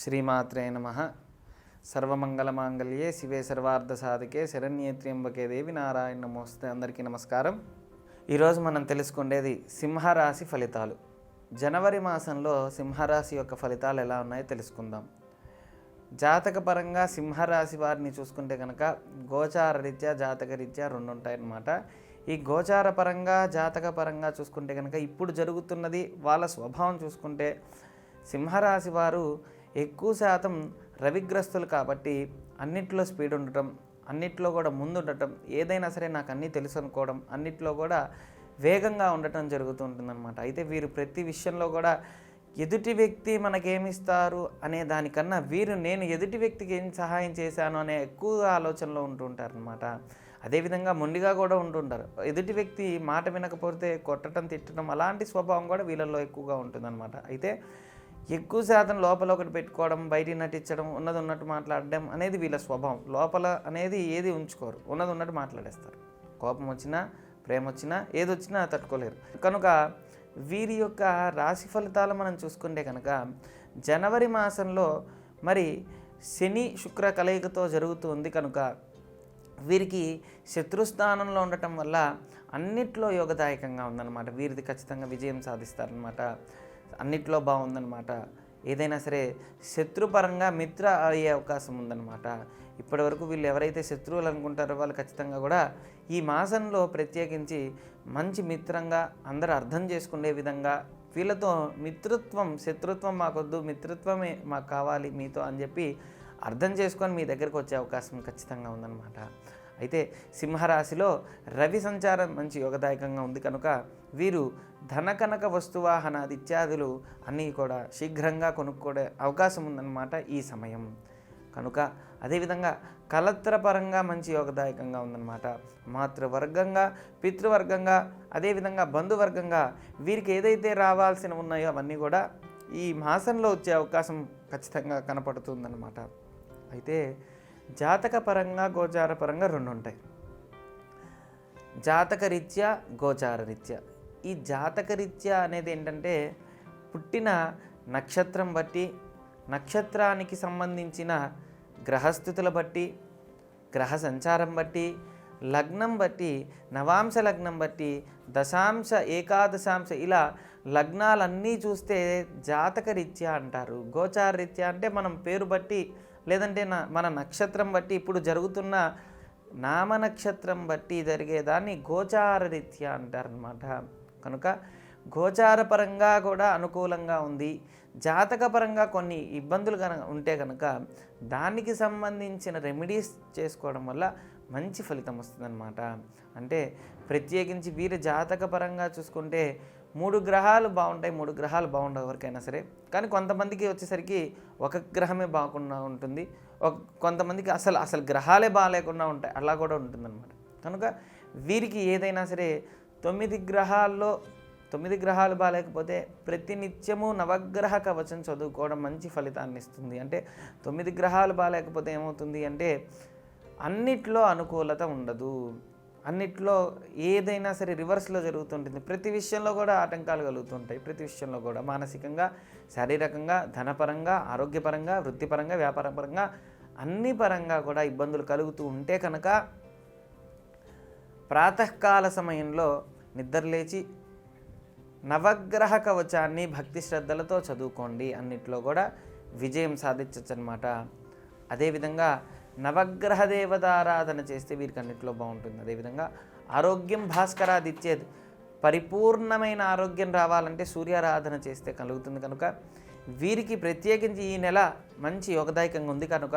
శ్రీమాత్రే నమ. సర్వమంగళమాంగళ్యే శివే సర్వార్థ సాధకే శరణ్యేత్ర్యంబకే దేవి నారాయణ నమోస్తే. అందరికీ నమస్కారం. ఈరోజు మనం తెలుసుకునేది సింహరాశి ఫలితాలు. జనవరి మాసంలో సింహరాశి యొక్క ఫలితాలు ఎలా ఉన్నాయో తెలుసుకుందాం. జాతకపరంగా సింహరాశి వారిని చూసుకుంటే కనుక గోచార రీత్యా జాతక రీత్యా రెండు ఉంటాయన్నమాట ఈ గోచార పరంగా జాతక పరంగా చూసుకుంటే కనుక ఇప్పుడు జరుగుతున్నది వాళ్ళ స్వభావం చూసుకుంటే సింహరాశి వారు ఎక్కువ శాతం రవిగ్రస్తులు కాబట్టి అన్నిట్లో స్పీడ్ ఉండటం అన్నిట్లో కూడా ముందుండటం ఏదైనా సరే నాకు అన్నీ తెలుసు అనుకోవడం అన్నిట్లో కూడా వేగంగా ఉండటం జరుగుతూ ఉంటుందన్నమాట. అయితే వీరు ప్రతి విషయంలో కూడా ఎదుటి వ్యక్తి మనకేమిస్తారు అనే దానికన్నా వీరు నేను ఎదుటి వ్యక్తికి ఏం సహాయం చేశాను అనే ఎక్కువ ఆలోచనలో ఉంటుంటారనమాట అదేవిధంగా మొండిగా కూడా ఉంటుంటారు ఎదుటి వ్యక్తి మాట వినకపోతే కొట్టడం తిట్టడం అలాంటి స్వభావం కూడా వీళ్ళల్లో ఎక్కువగా ఉంటుందన్నమాట. అయితే ఎక్కువ శాతం లోపల ఒకటి పెట్టుకోవడం బయట నటించడం ఉన్నది ఉన్నట్టు మాట్లాడడం అనేది వీళ్ళ స్వభావం. లోపల అనేది ఏది ఉంచుకోరు. ఉన్నది ఉన్నట్టు మాట్లాడేస్తారు. కోపం వచ్చినా ప్రేమ వచ్చినా ఏది వచ్చినా తట్టుకోలేరు. కనుక వీరి యొక్క రాశి ఫలితాలు మనం చూసుకుంటే కనుక జనవరి మాసంలో మరి శని శుక్ర కలయికతో జరుగుతుంది కనుక వీరికి శత్రుస్థానంలో ఉండటం వల్ల అన్నిట్లో యోగదాయకంగా ఉందన్నమాట. వీరిది ఖచ్చితంగా విజయం సాధిస్తారనమాట అన్నిట్లో బాగుందన్నమాట. ఏదైనా సరే శత్రుపరంగా మిత్ర అయ్యే అవకాశం ఉందన్నమాట. ఇప్పటివరకు వీళ్ళు ఎవరైతే శత్రువులు అనుకుంటారో వాళ్ళు ఖచ్చితంగా కూడా ఈ మాసంలో ప్రత్యేకించి మంచి మిత్రంగా అందరూ అర్థం చేసుకునే విధంగా వీళ్ళతో మిత్రత్వం శత్రుత్వం మాకొద్దు మిత్రత్వమే మాకు కావాలి మీతో అని చెప్పి అర్థం చేసుకొని మీ దగ్గరకు వచ్చే అవకాశం ఖచ్చితంగా ఉందన్నమాట. అయితే సింహరాశిలో రవి సంచారం మంచి యోగదాయకంగా ఉంది కనుక వీరు ధనకనక వస్తువాహనాది ఇత్యాదులు అన్నీ కూడా శీఘ్రంగా కొనుక్కోడే అవకాశం ఉందన్నమాట ఈ సమయం. కనుక అదేవిధంగా కలత్రపరంగా మంచి యోగదాయకంగా ఉందన్నమాట. మాతృవర్గంగా పితృవర్గంగా అదేవిధంగా బంధువర్గంగా వీరికి ఏదైతే రావాల్సిన ఉన్నాయో అవన్నీ కూడా ఈ మాసంలో వచ్చే అవకాశం ఖచ్చితంగా కనపడుతుందన్నమాట. అయితే జాతక పరంగా గోచార పరంగా రెండు ఉంటాయి జాతక రీత్యా గోచార రీత్యా ఈ జాతక రీత్యా అనేది ఏంటంటే పుట్టిన నక్షత్రం బట్టి నక్షత్రానికి సంబంధించిన గ్రహస్థితుల బట్టి గ్రహ సంచారం బట్టి లగ్నం బట్టి నవాంశ లగ్నం బట్టి దశాంశ ఏకాదశాంశ ఇలా లగ్నాలన్నీ చూస్తే జాతక రీత్యా అంటారు. గోచార రీత్యా అంటే మనం పేరు బట్టి లేదంటే నా మన నక్షత్రం బట్టి ఇప్పుడు జరుగుతున్న నామ నక్షత్రం బట్టి జరిగేదాన్ని గోచార రీత్యా అంటారనమాట కనుక గోచారపరంగా కూడా అనుకూలంగా ఉంది. జాతకపరంగా కొన్ని ఇబ్బందులు కనుక ఉంటే కనుక దానికి సంబంధించిన రెమెడీస్ చేసుకోవడం వల్ల మంచి ఫలితం వస్తుందన్నమాట. అంటే ప్రత్యేకించి వీరి జాతకపరంగా చూసుకుంటే మూడు గ్రహాలు బాగుంటాయి మూడు గ్రహాలు బాగుండవు ఎవరికైనా సరే. కానీ కొంతమందికి వచ్చేసరికి ఒక గ్రహమే బాగుండా ఉంటుంది. ఒక కొంతమందికి అసలు అసలు గ్రహాలే బాగాలేకుండా ఉంటాయి. అలా కూడా ఉంటుందన్నమాట. కనుక వీరికి ఏదైనా సరే తొమ్మిది గ్రహాల్లో తొమ్మిది గ్రహాలు బాగాలేకపోతే ప్రతినిత్యము నవగ్రహ కవచం చదువుకోవడం మంచి ఫలితాన్ని ఇస్తుంది. అంటే తొమ్మిది గ్రహాలు బాగాలేకపోతే ఏమవుతుంది అంటే అన్నిట్లో అనుకూలత ఉండదు. అన్నిట్లో ఏదైనా సరే రివర్స్లో జరుగుతుంటుంది. ప్రతి విషయంలో కూడా ఆటంకాలు కలుగుతుంటాయి. ప్రతి విషయంలో కూడా మానసికంగా శారీరకంగా ధనపరంగా ఆరోగ్యపరంగా వృత్తిపరంగా వ్యాపారపరంగా అన్ని పరంగా కూడా ఇబ్బందులు కలుగుతూ ఉంటే కనుక ప్రాతకాల సమయంలో నిద్రలేచి నవగ్రహ కవచాన్ని భక్తి శ్రద్ధలతో చదువుకోండి. అన్నిట్లో కూడా విజయం సాధించవచ్చు అనమాట అదేవిధంగా నవగ్రహ దేవతారాధన చేస్తే వీరికి అన్నింటిలో బాగుంటుంది. అదేవిధంగా ఆరోగ్యం భాస్కరాదిచ్చేది పరిపూర్ణమైన ఆరోగ్యం రావాలంటే సూర్యారాధన చేస్తే కలుగుతుంది కనుక వీరికి ప్రత్యేకించి ఈ నెల మంచి యోగదాయకంగా ఉంది కనుక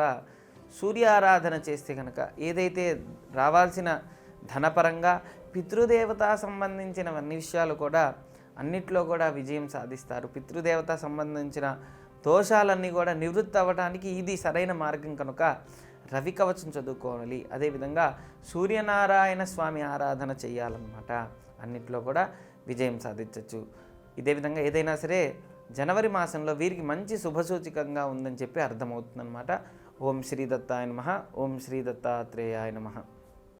సూర్య ఆరాధన చేస్తే కనుక ఏదైతే రావాల్సిన ధనపరంగా పితృదేవత సంబంధించిన అన్ని విషయాలు కూడా అన్నిట్లో కూడా విజయం సాధిస్తారు. పితృదేవత సంబంధించిన దోషాలన్నీ కూడా నివృత్తి అవ్వడానికి ఇది సరైన మార్గం కనుక రవి కవచం చదువుకోవాలి. అదేవిధంగా సూర్యనారాయణ స్వామి ఆరాధన చేయాలన్నమాట. అన్నిట్లో కూడా విజయం సాధించవచ్చు ఇదే విధంగా ఏదైనా సరే జనవరి మాసంలో వీరికి మంచి శుభసూచికంగా ఉందని చెప్పి అర్థమవుతుందన్నమాట. ఓం శ్రీ దత్తాయ నమ. ఓం శ్రీ దత్తాత్రేయాయ నమ.